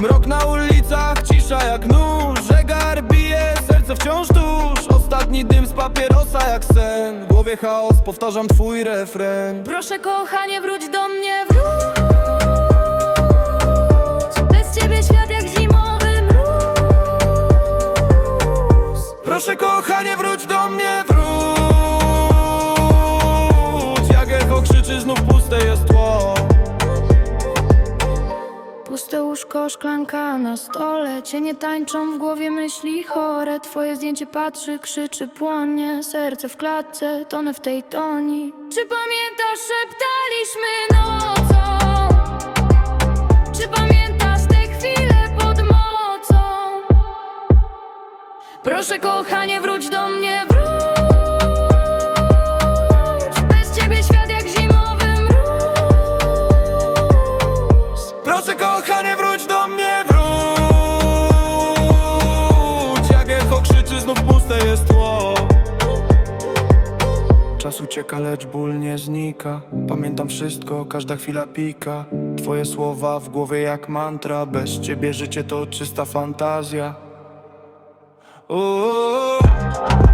Mrok na ulicach, cisza jak nóż Zegar bije, serce wciąż tuż. Ostatni dym z papierosa jak sen W głowie chaos, powtarzam twój refren. Proszę kochanie wróć do mnie wróć. Bez ciebie świat jak zimowy mróz. Proszę kochanie wróć do mnie, wróć. Jak echo krzyczy, znów Puste łóżko, szklanka na stole Cienie tańczą w głowie myśli chore Twoje zdjęcie patrzy, krzyczy, płonie Serce w klatce, tonę w tej toni Czy pamiętasz, szeptaliśmy nocą? Czy pamiętasz te chwile pod mocą? Proszę kochanie wróć do mnie, kochanie wróć do mnie, wróć. Jak echo krzyczy, znów puste jest tło. Czas ucieka, lecz ból nie znika. Pamiętam wszystko, każda chwila pika. Twoje słowa w głowie jak mantra. Bez ciebie życie to czysta fantazja. Uuu.